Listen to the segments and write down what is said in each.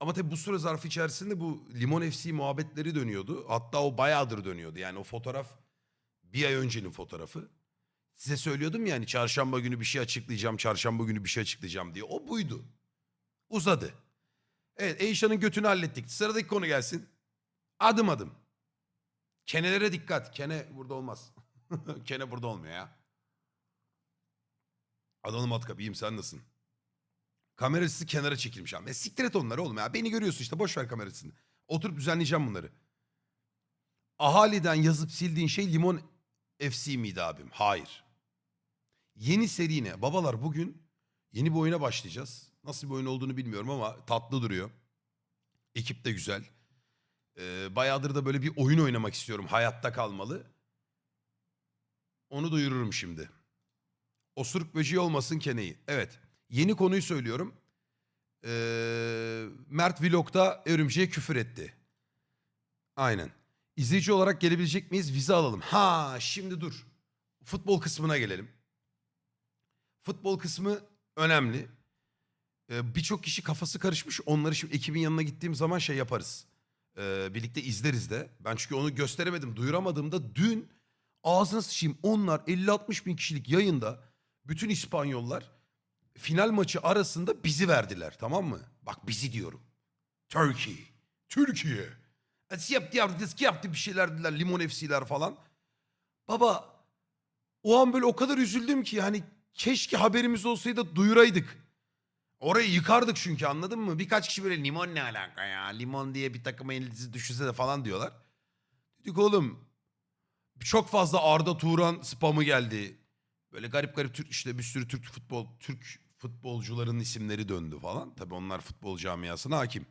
Ama tabii bu süre zarfı içerisinde bu Limon FC muhabbetleri dönüyordu. Hatta o bayağıdır dönüyordu. Yani o fotoğraf bir ay öncenin fotoğrafı. Size söylüyordum ya hani çarşamba günü bir şey açıklayacağım, çarşamba günü bir şey açıklayacağım diye. O buydu. Uzadı. Evet Eyşan'ın götünü hallettik. Sıradaki konu gelsin. Adım adım. Kenelere dikkat. Kene burada olmaz. Kene burada olmuyor ya. Adana Matkap iyiyim sen nasılsın? Kamerası kenara çekilmiş abi. E, siktir et onları oğlum ya. Beni görüyorsun işte boş ver kamerasını. Oturup düzenleyeceğim bunları. Ahaliden yazıp sildiğin şey Limon FC miydi abim? Hayır. Yeni seri ne? Babalar bugün yeni bir oyuna başlayacağız. Nasıl bir oyun olduğunu bilmiyorum ama tatlı duruyor. Ekip de güzel. Ee, bayağıdır da böyle bir oyun oynamak istiyorum. Hayatta kalmalı. Onu duyururum şimdi. Osuruk böceği olmasın keneyi. Evet. Yeni konuyu söylüyorum. Ee, Mert Vlog'da örümceğe küfür etti. Aynen. İzleyici olarak gelebilecek miyiz? Vize alalım. Ha şimdi dur. Futbol kısmına gelelim. Futbol kısmı önemli. Ee, Birçok kişi kafası karışmış. Onları şimdi ekibin yanına gittiğim zaman şey yaparız. Ee, birlikte izleriz de. Ben çünkü onu gösteremedim, duyuramadığımda dün ağzına sıçayım onlar 50-60 bin kişilik yayında bütün İspanyollar final maçı arasında bizi verdiler tamam mı? Bak bizi diyorum. Turkey. Türkiye. Esi yaptı yaptı diski yaptı bir şeyler dediler. Limon FC'ler falan. Baba o an böyle o kadar üzüldüm ki hani keşke haberimiz olsaydı duyuraydık. Orayı yıkardık çünkü anladın mı? Birkaç kişi böyle limon ne alaka ya? Limon diye bir takıma elinizi düşürse de falan diyorlar. Dedik oğlum çok fazla Arda Turan spamı geldi. Böyle garip garip Türk işte bir sürü Türk futbol Türk futbolcuların isimleri döndü falan. Tabii onlar futbol camiasına hakim.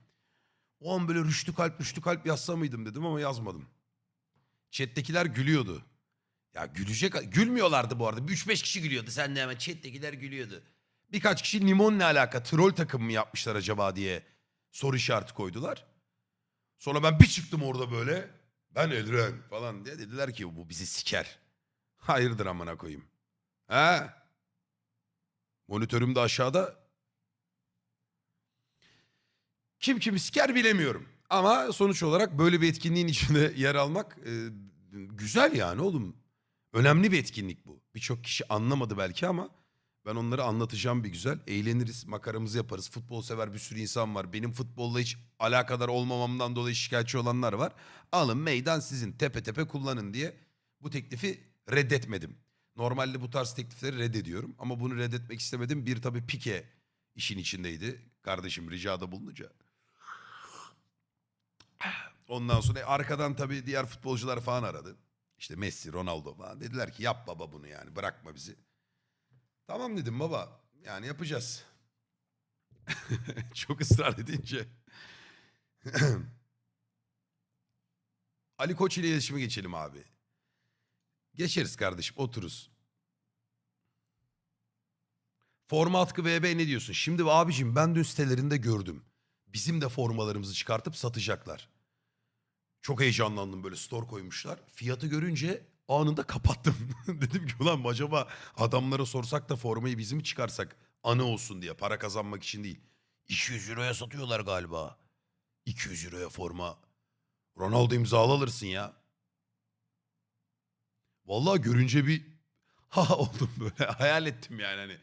O an böyle rüştü kalp rüştü kalp yazsa mıydım dedim ama yazmadım. Chat'tekiler gülüyordu. Ya gülecek gülmüyorlardı bu arada. 3-5 kişi gülüyordu. Sen de hemen chat'tekiler gülüyordu. Birkaç kişi limon ne alaka troll takım mı yapmışlar acaba diye soru işareti koydular. Sonra ben bir çıktım orada böyle. Ben Elren falan diye dediler ki bu bizi siker. Hayırdır amına koyayım. He? Monitörüm de aşağıda. Kim kimi siker bilemiyorum. Ama sonuç olarak böyle bir etkinliğin içinde yer almak e, güzel yani oğlum. Önemli bir etkinlik bu. Birçok kişi anlamadı belki ama ben onları anlatacağım bir güzel. Eğleniriz, makaramızı yaparız. Futbol sever bir sürü insan var. Benim futbolla hiç alakadar olmamamdan dolayı şikayetçi olanlar var. Alın meydan sizin tepe tepe kullanın diye bu teklifi reddetmedim. Normalde bu tarz teklifleri reddediyorum ama bunu reddetmek istemedim. Bir tabii Pike işin içindeydi. Kardeşim ricada bulununca. Ondan sonra e, arkadan tabii diğer futbolcular falan aradı. İşte Messi, Ronaldo falan. Dediler ki yap baba bunu yani bırakma bizi. Tamam dedim baba. Yani yapacağız. Çok ısrar edince. Ali Koç ile iletişime geçelim abi. Geçeriz kardeşim otururuz. Forma atkı VB ne diyorsun? Şimdi abicim ben dün sitelerinde gördüm. Bizim de formalarımızı çıkartıp satacaklar. Çok heyecanlandım böyle store koymuşlar. Fiyatı görünce anında kapattım. Dedim ki ulan acaba adamlara sorsak da formayı bizim mi çıkarsak? Anı olsun diye para kazanmak için değil. 200 euroya satıyorlar galiba. 200 euroya forma. Ronaldo imzalı alırsın ya. Vallahi görünce bir ha oldum böyle hayal ettim yani hani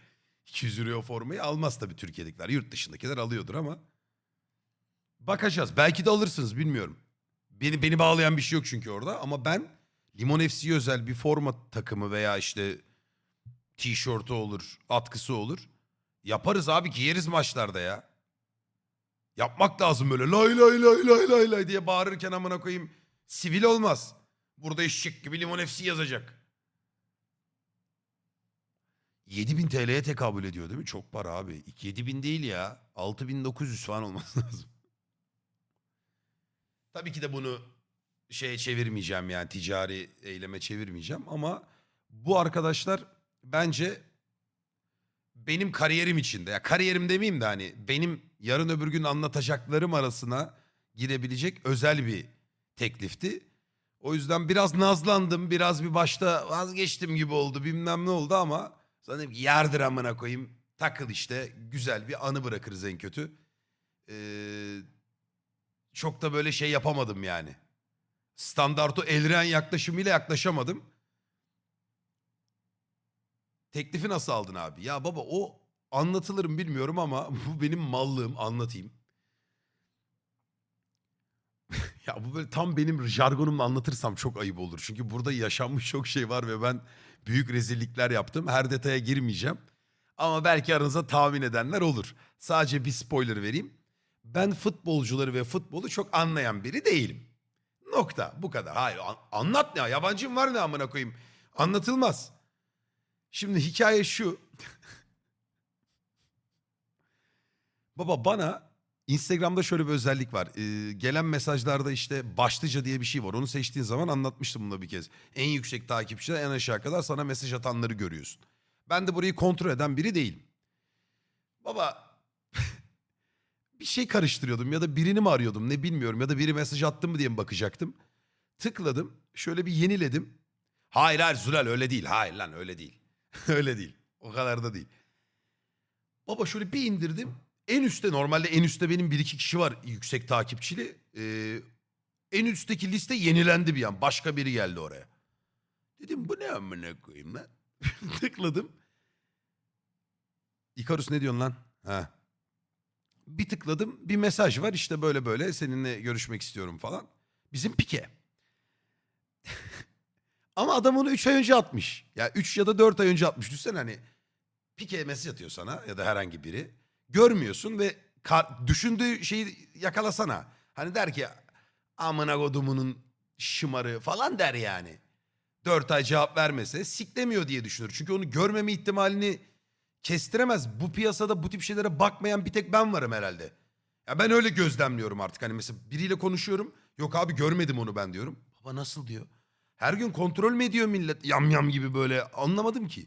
200 euroya formayı almaz tabii Türkiye'dekiler. Yurt dışındakiler alıyordur ama bakacağız. Belki de alırsınız bilmiyorum. Beni beni bağlayan bir şey yok çünkü orada ama ben Limon FC'ye özel bir forma takımı veya işte tişörtü olur, atkısı olur. Yaparız abi ki yeriz maçlarda ya. Yapmak lazım böyle lay lay lay lay lay lay diye bağırırken amına koyayım. Sivil olmaz. Burada eşek gibi Limon FC yazacak. 7000 TL'ye tekabül ediyor değil mi? Çok para abi. 7000 değil ya. 6900 falan olması lazım. Tabii ki de bunu şeye çevirmeyeceğim yani ticari eyleme çevirmeyeceğim ama bu arkadaşlar bence benim kariyerim içinde ya kariyerim demeyeyim de hani benim yarın öbür gün anlatacaklarım arasına girebilecek özel bir teklifti. O yüzden biraz nazlandım biraz bir başta vazgeçtim gibi oldu bilmem ne oldu ama dedim ki yardır amına koyayım takıl işte güzel bir anı bırakırız en kötü. Ee, çok da böyle şey yapamadım yani. Standarto elren yaklaşımıyla yaklaşamadım. Teklifi nasıl aldın abi? Ya baba o anlatılır mı bilmiyorum ama bu benim mallığım anlatayım. ya bu böyle tam benim jargonumla anlatırsam çok ayıp olur. Çünkü burada yaşanmış çok şey var ve ben büyük rezillikler yaptım. Her detaya girmeyeceğim. Ama belki aranızda tahmin edenler olur. Sadece bir spoiler vereyim. Ben futbolcuları ve futbolu çok anlayan biri değilim. Nokta. Bu kadar. Hayır an- anlat ne? Yabancım var ne amına koyayım? Anlatılmaz. Şimdi hikaye şu. Baba bana Instagram'da şöyle bir özellik var. Ee, gelen mesajlarda işte başlıca diye bir şey var. Onu seçtiğin zaman anlatmıştım bunu bir kez. En yüksek takipçiler en aşağı kadar sana mesaj atanları görüyorsun. Ben de burayı kontrol eden biri değilim. Baba bir şey karıştırıyordum ya da birini mi arıyordum ne bilmiyorum ya da biri mesaj attı mı diye mi bakacaktım. Tıkladım şöyle bir yeniledim. Hayır hayır Zülal öyle değil. Hayır lan öyle değil. öyle değil. O kadar da değil. Baba şöyle bir indirdim. En üstte normalde en üstte benim bir iki kişi var yüksek takipçili. Ee, en üstteki liste yenilendi bir an. Başka biri geldi oraya. Dedim bu ne amına koyayım lan. Tıkladım. İkarus ne diyorsun lan? Ha. Bir tıkladım bir mesaj var işte böyle böyle seninle görüşmek istiyorum falan. Bizim Pike. Ama adam onu 3 ay önce atmış. Ya 3 ya da 4 ay önce atmış. Düşünsene hani Pike mesaj atıyor sana ya da herhangi biri. Görmüyorsun ve düşündüğü şeyi yakalasana. Hani der ki amına kodumunun şımarı falan der yani. 4 ay cevap vermese siklemiyor diye düşünür. Çünkü onu görmeme ihtimalini kestiremez. Bu piyasada bu tip şeylere bakmayan bir tek ben varım herhalde. Ya ben öyle gözlemliyorum artık. Hani mesela biriyle konuşuyorum. Yok abi görmedim onu ben diyorum. Baba nasıl diyor. Her gün kontrol mü ediyor millet yam yam gibi böyle anlamadım ki.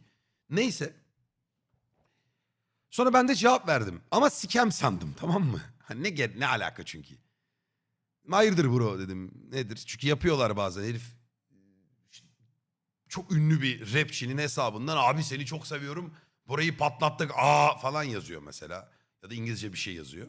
Neyse. Sonra ben de cevap verdim. Ama sikem sandım tamam mı? Hani ne, ge- ne alaka çünkü. Hayırdır bro dedim. Nedir? Çünkü yapıyorlar bazen herif. Çok ünlü bir rapçinin hesabından abi seni çok seviyorum. Burayı patlattık aa falan yazıyor mesela. Ya da İngilizce bir şey yazıyor.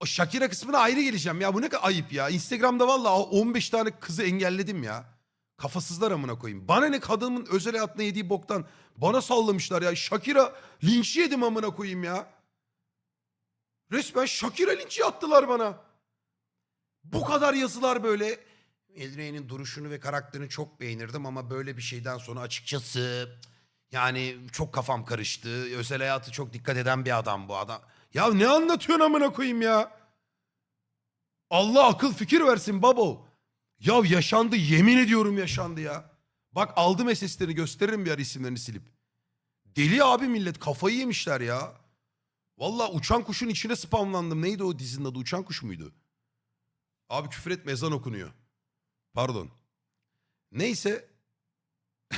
O Shakira kısmına ayrı geleceğim ya. Bu ne kadar ayıp ya. Instagram'da vallahi 15 tane kızı engelledim ya. Kafasızlar amına koyayım. Bana ne kadının özel hayatına yediği boktan. Bana sallamışlar ya. Shakira linç yedim amına koyayım ya. Resmen Shakira linç attılar bana. Bu kadar yazılar böyle. Elrey'nin duruşunu ve karakterini çok beğenirdim ama böyle bir şeyden sonra açıkçası yani çok kafam karıştı. Özel hayatı çok dikkat eden bir adam bu adam. Ya ne anlatıyorsun amına koyayım ya? Allah akıl fikir versin babo. Ya yaşandı yemin ediyorum yaşandı ya. Bak aldım SS'lerini gösteririm bir ara isimlerini silip. Deli abi millet kafayı yemişler ya. Vallahi uçan kuşun içine spamlandım. Neydi o dizinin adı? Uçan kuş muydu? Abi küfür etme ezan okunuyor. Pardon. Neyse.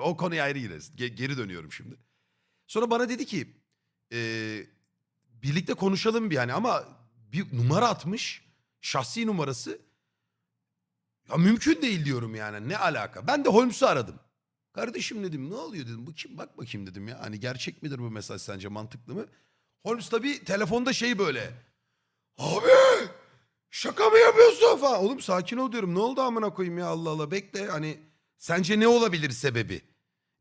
O konuya ayrı gireriz. Ge- geri dönüyorum şimdi. Sonra bana dedi ki eee, birlikte konuşalım bir yani ama bir numara atmış. Şahsi numarası. Ya mümkün değil diyorum yani. Ne alaka? Ben de Holmes'u aradım. Kardeşim dedim ne oluyor dedim. Bu kim? Bak bakayım dedim ya. Hani gerçek midir bu mesaj sence mantıklı mı? Holmes tabii telefonda şey böyle. Abi şaka mı yapıyorsun falan. Oğlum sakin ol diyorum. Ne oldu amına koyayım ya Allah Allah. Bekle hani sence ne olabilir sebebi?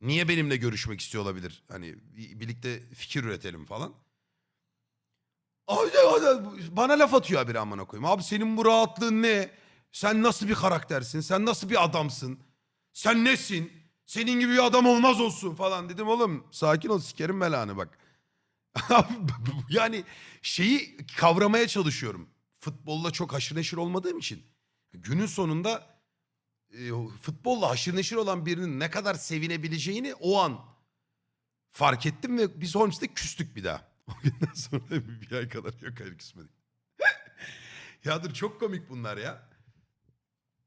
Niye benimle görüşmek istiyor olabilir? Hani bir- birlikte fikir üretelim falan. Abi abi- bana laf atıyor bir amına koyayım. Abi senin bu rahatlığın ne? Sen nasıl bir karaktersin? Sen nasıl bir adamsın? Sen nesin? Senin gibi bir adam olmaz olsun falan dedim oğlum. Sakin ol sikerim belanı bak. Yani şeyi kavramaya çalışıyorum. Futbolla çok haşır neşir olmadığım için. Günün sonunda e, futbolla haşır neşir olan birinin ne kadar sevinebileceğini o an fark ettim ve biz Holmes'te küstük bir daha. O günden sonra bir ay kadar yok hayır küsmedik. ya dur çok komik bunlar ya.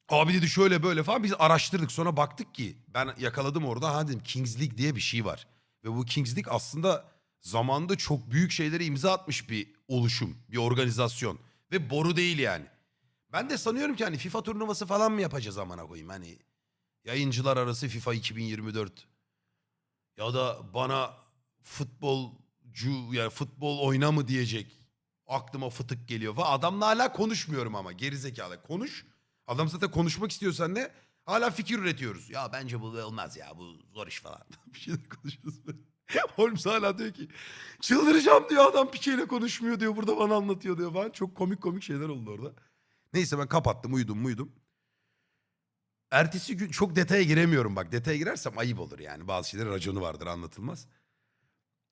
Abi dedi şöyle böyle falan biz araştırdık sonra baktık ki ben yakaladım orada ha dedim Kings League diye bir şey var. Ve bu Kings League aslında zamanda çok büyük şeylere imza atmış bir oluşum, bir organizasyon. Ve boru değil yani. Ben de sanıyorum ki hani FIFA turnuvası falan mı yapacağız amına koyayım hani. Yayıncılar arası FIFA 2024. Ya da bana futbol yani futbol oyna mı diyecek. Aklıma fıtık geliyor falan. Adamla hala konuşmuyorum ama gerizekalı. Konuş. Adam zaten konuşmak istiyorsan ne? Hala fikir üretiyoruz. Ya bence bu olmaz ya bu zor iş falan. bir şeyler konuşuyoruz. Holmes hala diyor ki çıldıracağım diyor adam Pike ile konuşmuyor diyor burada bana anlatıyor diyor falan. Çok komik komik şeyler oldu orada. Neyse ben kapattım uyudum uyudum. Ertesi gün çok detaya giremiyorum bak. Detaya girersem ayıp olur yani. Bazı şeylerin raconu vardır anlatılmaz.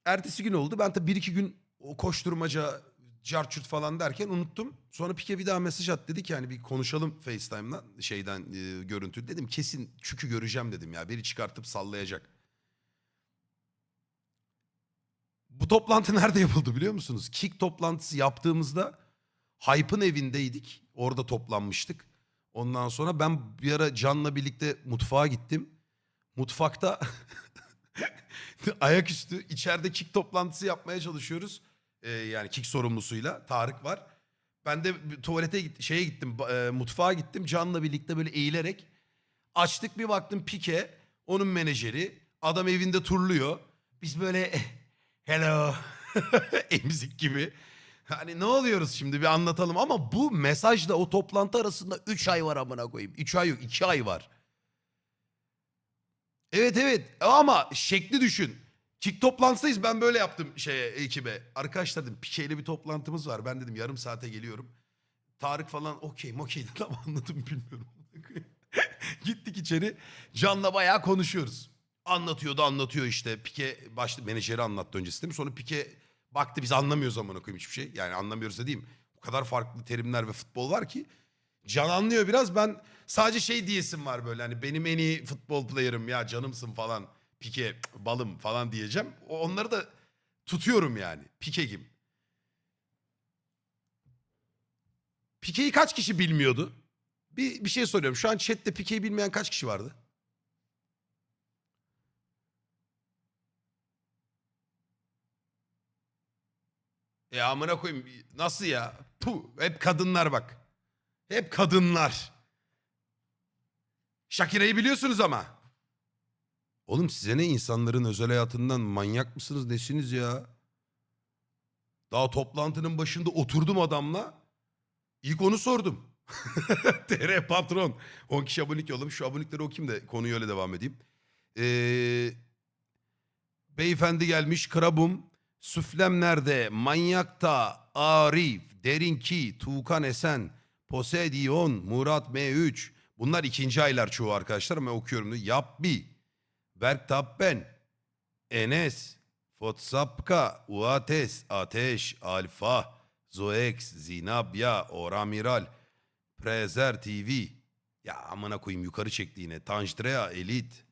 Ertesi gün oldu. Ben tabii bir iki gün o koşturmaca, carçurt falan derken unuttum. Sonra Pike bir daha mesaj at dedi ki hani bir konuşalım FaceTime'dan şeyden e, görüntü. Dedim kesin çükü göreceğim dedim ya. Biri çıkartıp sallayacak. Bu toplantı nerede yapıldı biliyor musunuz? Kick toplantısı yaptığımızda Hype'ın evindeydik. Orada toplanmıştık. Ondan sonra ben bir ara Can'la birlikte mutfağa gittim. Mutfakta ayaküstü içeride kick toplantısı yapmaya çalışıyoruz. Ee, yani kick sorumlusuyla Tarık var. Ben de tuvalete git, şeye gittim, e, mutfağa gittim. Can'la birlikte böyle eğilerek açtık bir baktım Pike, onun menajeri. Adam evinde turluyor. Biz böyle hello emzik gibi. Hani ne oluyoruz şimdi bir anlatalım ama bu mesajla o toplantı arasında 3 ay var amına koyayım. 3 ay yok 2 ay var. Evet evet ama şekli düşün. Kick toplantısıyız ben böyle yaptım şeye ekibe. Arkadaşlar dedim Pike'yle bir toplantımız var. Ben dedim yarım saate geliyorum. Tarık falan okey okey dedi ama anladım bilmiyorum. Gittik içeri. Can'la bayağı konuşuyoruz. Anlatıyordu anlatıyor işte. Pike başta menajeri anlattı öncesinde mi? Sonra Pike baktı biz anlamıyoruz amına koyayım hiçbir şey. Yani anlamıyoruz dediğim o kadar farklı terimler ve futbol var ki. Can anlıyor biraz ben sadece şey diyesim var böyle hani benim en iyi futbol player'ım ya canımsın falan. Pike balım falan diyeceğim. Onları da tutuyorum yani. Pike gibi. Pike'yi kaç kişi bilmiyordu? Bir, bir şey soruyorum. Şu an chatte Pike'yi bilmeyen kaç kişi vardı? Ya amına koyayım nasıl ya? Puh, hep kadınlar bak. Hep kadınlar. Shakira'yı biliyorsunuz ama. Oğlum size ne insanların özel hayatından manyak mısınız nesiniz ya? Daha toplantının başında oturdum adamla. İlk onu sordum. TR patron. 10 kişi abonelik yollamış. Şu abonelikleri okuyayım da konuyu öyle devam edeyim. Ee, beyefendi gelmiş. Krabum. Süflem nerede? Manyakta. Arif. Derinki. Tuğkan Esen. Poseidon. Murat M3. Bunlar ikinci aylar çoğu arkadaşlar ama okuyorum. Yapbi. Berk Tappen. Enes. Fotsapka. Uates. Ateş. Alfa. Zoex. Zinabya. Oramiral. Prezer TV. Ya amına koyayım yukarı çekti yine. Tanjtrea Elit.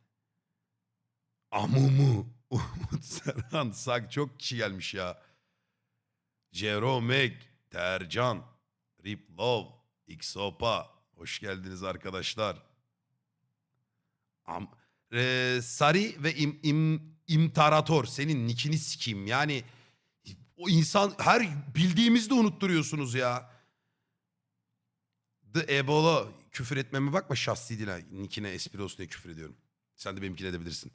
Amumu. Umut Serhan. Sak çok kişi gelmiş ya. Jerome Tercan. Rip Love. Xopa. Hoş geldiniz arkadaşlar. Am Ee, Sari ve im, im, İmtarator. Senin nikini sikeyim. Yani o insan her bildiğimizde unutturuyorsunuz ya. The Ebola küfür etmeme bakma şahsi değil ha. Nickine espri olsun diye küfür ediyorum. Sen de benimkine edebilirsin.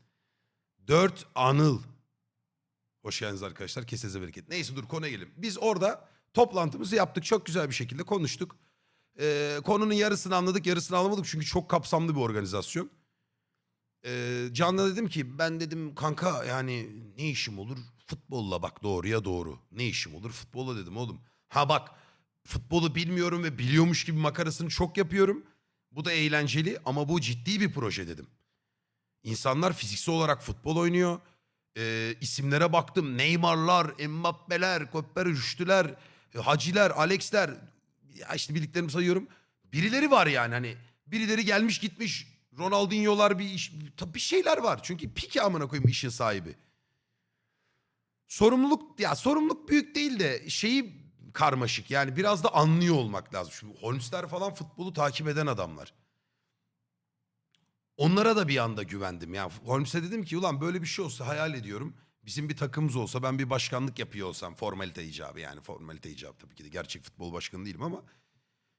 Dört Anıl. Hoş geldiniz arkadaşlar. Kesinize bereket. Neyse dur konuya gelelim. Biz orada toplantımızı yaptık. Çok güzel bir şekilde konuştuk. Ee, konunun yarısını anladık yarısını anlamadık. Çünkü çok kapsamlı bir organizasyon. Can'la dedim ki ben dedim kanka yani ne işim olur? Futbolla bak doğruya doğru. Ne işim olur? Futbolla dedim oğlum. Ha bak futbolu bilmiyorum ve biliyormuş gibi makarasını çok yapıyorum. Bu da eğlenceli ama bu ciddi bir proje dedim. İnsanlar fiziksel olarak futbol oynuyor. Ee, isimlere baktım. Neymar'lar, Mbappe'ler, Köpper Rüştüler, e, Haciler, Alex'ler. Ya işte bildiklerimi sayıyorum. Birileri var yani hani. Birileri gelmiş gitmiş. Ronaldinho'lar bir iş, bir şeyler var. Çünkü Pike amına koyayım işin sahibi. Sorumluluk ya sorumluluk büyük değil de şeyi karmaşık. Yani biraz da anlıyor olmak lazım. Şu Holmes'ler falan futbolu takip eden adamlar. Onlara da bir anda güvendim. Yani Holmes'e dedim ki ulan böyle bir şey olsa hayal ediyorum. Bizim bir takımımız olsa ben bir başkanlık yapıyor olsam formalite icabı yani formalite icabı tabii ki de gerçek futbol başkanı değilim ama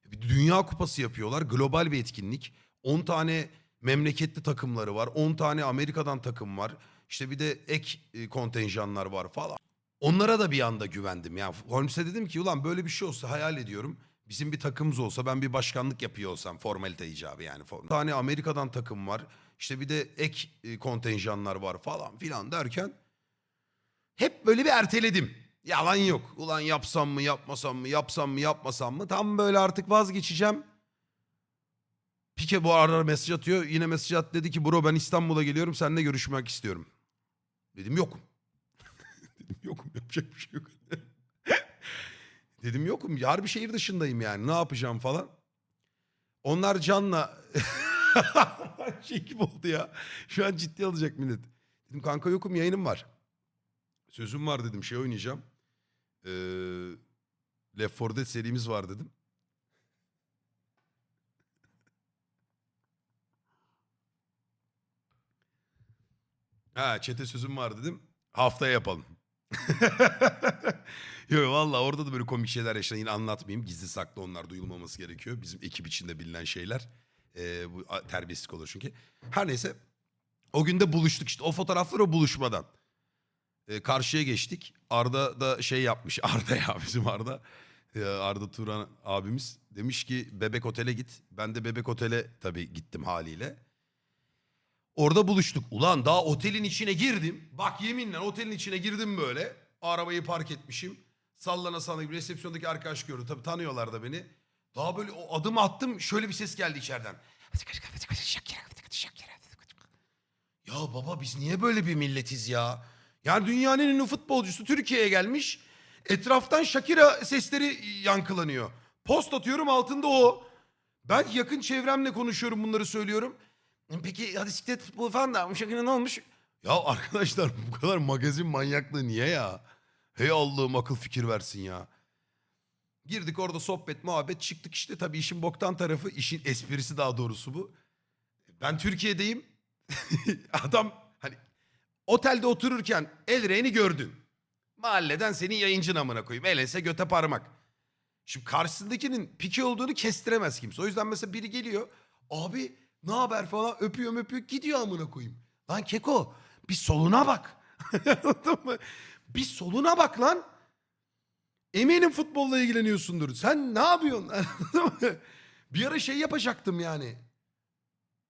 bir dünya kupası yapıyorlar. Global bir etkinlik. 10 tane memleketli takımları var. 10 tane Amerika'dan takım var. İşte bir de ek e, kontenjanlar var falan. Onlara da bir anda güvendim. Yani Holmes'e dedim ki ulan böyle bir şey olsa hayal ediyorum. Bizim bir takımımız olsa ben bir başkanlık yapıyor olsam formalite icabı yani. Bir tane Amerika'dan takım var. İşte bir de ek e, kontenjanlar var falan filan derken hep böyle bir erteledim. Yalan yok. Ulan yapsam mı yapmasam mı yapsam mı yapmasam mı tam böyle artık vazgeçeceğim. Pike bu arada mesaj atıyor. Yine mesaj at dedi ki bro ben İstanbul'a geliyorum seninle görüşmek istiyorum. Dedim yokum. Dedim yokum yapacak bir şey yok. Dedim yokum. Harbi şehir dışındayım yani. Ne yapacağım falan. Onlar Can'la şey gibi oldu ya. Şu an ciddi alacak millet. Dedim kanka yokum yayınım var. Sözüm var dedim şey oynayacağım. Ee, Left 4 Dead serimiz var dedim. Ha çete sözüm var dedim. Haftaya yapalım. Yok valla orada da böyle komik şeyler yaşanan yine anlatmayayım. Gizli saklı onlar duyulmaması gerekiyor. Bizim ekip içinde bilinen şeyler. Ee, bu a- terbiyesizlik olur çünkü. Her neyse o gün de buluştuk işte o fotoğraflar o buluşmadan. Ee, karşıya geçtik. Arda da şey yapmış. Arda ya bizim Arda. Ee, Arda Turan abimiz demiş ki Bebek Otel'e git. Ben de Bebek Otel'e tabii gittim haliyle. Orada buluştuk. Ulan daha otelin içine girdim. Bak yeminle otelin içine girdim böyle. Arabayı park etmişim. Sallana gibi resepsiyondaki arkadaş gördü. Tabii tanıyorlar da beni. Daha böyle o adım attım şöyle bir ses geldi içeriden. Ya baba biz niye böyle bir milletiz ya? Yani dünyanın en ünlü futbolcusu Türkiye'ye gelmiş. Etraftan Shakira sesleri yankılanıyor. Post atıyorum altında o. Ben yakın çevremle konuşuyorum bunları söylüyorum. Peki hadi bisiklet futbolu falan da Shakira ne olmuş? Ya arkadaşlar bu kadar magazin manyaklığı niye ya? Hey Allah'ım akıl fikir versin ya. Girdik orada sohbet muhabbet çıktık işte tabii işin boktan tarafı işin esprisi daha doğrusu bu. Ben Türkiye'deyim. Adam hani otelde otururken el reyni gördün. Mahalleden senin yayıncın amına koyayım. El ense göte parmak. Şimdi karşısındakinin piki olduğunu kestiremez kimse. O yüzden mesela biri geliyor. Abi ne haber falan öpüyor öpüyor gidiyor amına koyayım. Lan Keko bir soluna bak. Bir soluna bak lan. Eminim futbolla ilgileniyorsundur. Sen ne yapıyorsun? Bir ara şey yapacaktım yani.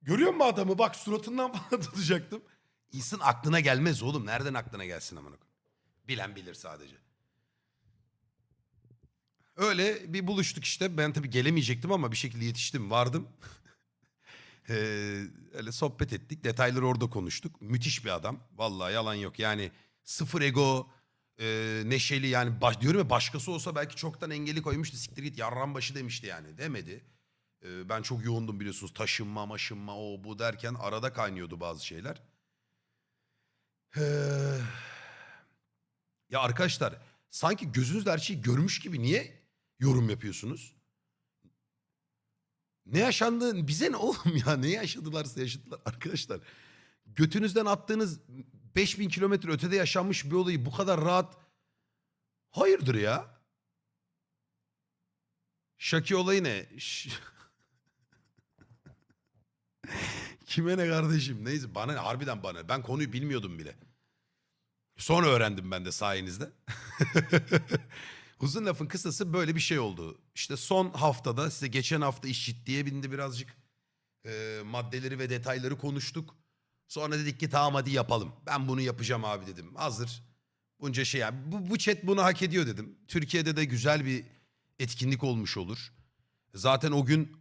Görüyor musun adamı? Bak suratından falan tutacaktım. İnsan aklına gelmez oğlum. Nereden aklına gelsin amına? Bilen bilir sadece. Öyle bir buluştuk işte. Ben tabii gelemeyecektim ama bir şekilde yetiştim. Vardım. Ee, öyle sohbet ettik. Detayları orada konuştuk. Müthiş bir adam. Vallahi yalan yok. Yani sıfır ego, e, neşeli yani baş, diyorum ya başkası olsa belki çoktan engeli koymuştu. Siktir git yarran başı demişti yani. Demedi. Ee, ben çok yoğundum biliyorsunuz. Taşınma maşınma o bu derken arada kaynıyordu bazı şeyler. Ee, ya arkadaşlar sanki gözünüzle her şeyi görmüş gibi niye yorum yapıyorsunuz? Ne yaşandı bize ne oğlum ya ne yaşadılarsa yaşadılar arkadaşlar. Götünüzden attığınız 5000 kilometre ötede yaşanmış bir olayı bu kadar rahat hayırdır ya? Şaki olayı ne? Ş- Kime ne kardeşim? Neyse bana ne? Harbiden bana. Ben konuyu bilmiyordum bile. Sonra öğrendim ben de sayenizde. Uzun lafın kısası böyle bir şey oldu. İşte son haftada size geçen hafta iş ciddiye bindi birazcık. Ee, maddeleri ve detayları konuştuk. Sonra dedik ki tamam hadi yapalım. Ben bunu yapacağım abi dedim. Hazır. Bunca şey yani bu, bu chat bunu hak ediyor dedim. Türkiye'de de güzel bir etkinlik olmuş olur. Zaten o gün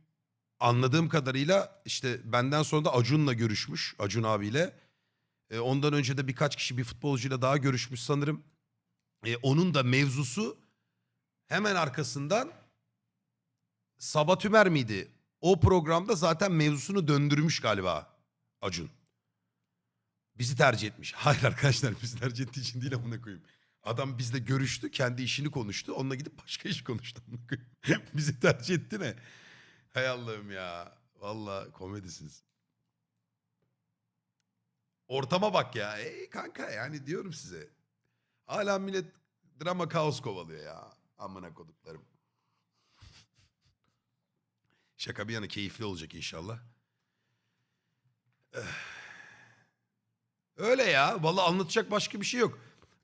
anladığım kadarıyla işte benden sonra da Acun'la görüşmüş. Acun abiyle. E, ondan önce de birkaç kişi bir futbolcuyla daha görüşmüş sanırım. E, onun da mevzusu hemen arkasından Sabah Tümer miydi? O programda zaten mevzusunu döndürmüş galiba Acun. Bizi tercih etmiş. Hayır arkadaşlar bizi tercih ettiği için değil amına koyayım. Adam bizle görüştü, kendi işini konuştu. Onunla gidip başka iş konuştu. bizi tercih etti ne? Hay Allah'ım ya. Valla komedisiniz. Ortama bak ya. Ey kanka yani diyorum size. Hala millet drama kaos kovalıyor ya. Amına koduklarım. Şaka bir yana keyifli olacak inşallah. Eh. Öyle ya. Vallahi anlatacak başka bir şey yok.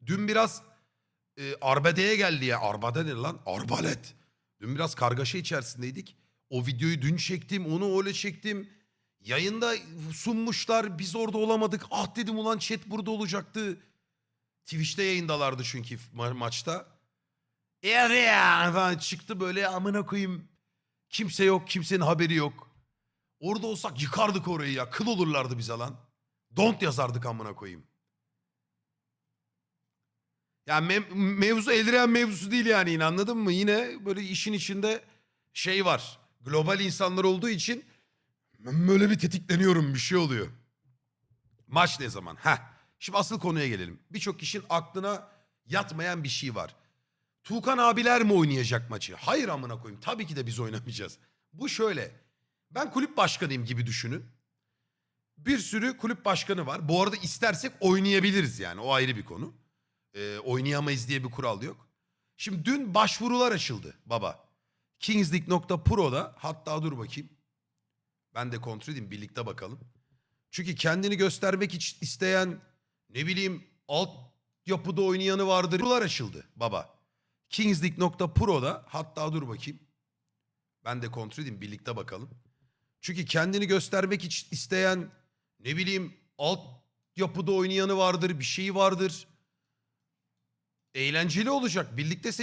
Dün biraz e, Arbede'ye geldi ya. Arbade ne lan? Arbalet. Dün biraz kargaşa içerisindeydik. O videoyu dün çektim, onu öyle çektim. Yayında sunmuşlar, biz orada olamadık. Ah dedim ulan chat burada olacaktı. Twitch'te yayındalardı çünkü ma- maçta. Ya falan çıktı böyle amına koyayım. Kimse yok, kimsenin haberi yok. Orada olsak yıkardık orayı ya. Kıl olurlardı bize lan. Don't yazardık amına koyayım. Ya mev- mevzu Eldiren mevzusu değil yani yine anladın mı? Yine böyle işin içinde şey var. Global insanlar olduğu için böyle bir tetikleniyorum bir şey oluyor. Maç ne zaman? Heh. Şimdi asıl konuya gelelim. Birçok kişinin aklına yatmayan bir şey var. Tuğkan abiler mi oynayacak maçı? Hayır amına koyayım. Tabii ki de biz oynamayacağız. Bu şöyle. Ben kulüp başkanıyım gibi düşünün. Bir sürü kulüp başkanı var. Bu arada istersek oynayabiliriz yani. O ayrı bir konu. Ee, oynayamayız diye bir kural yok. Şimdi dün başvurular açıldı baba. Kingsleague.pro'da hatta dur bakayım. Ben de kontrol edeyim birlikte bakalım. Çünkü kendini göstermek isteyen ne bileyim alt yapıda oynayanı vardır. Başvurular açıldı baba. Kingsleague.pro'da hatta dur bakayım. Ben de kontrol edeyim birlikte bakalım. Çünkü kendini göstermek isteyen ne bileyim alt yapıda oynayanı vardır bir şeyi vardır. Eğlenceli olacak. Birlikte seç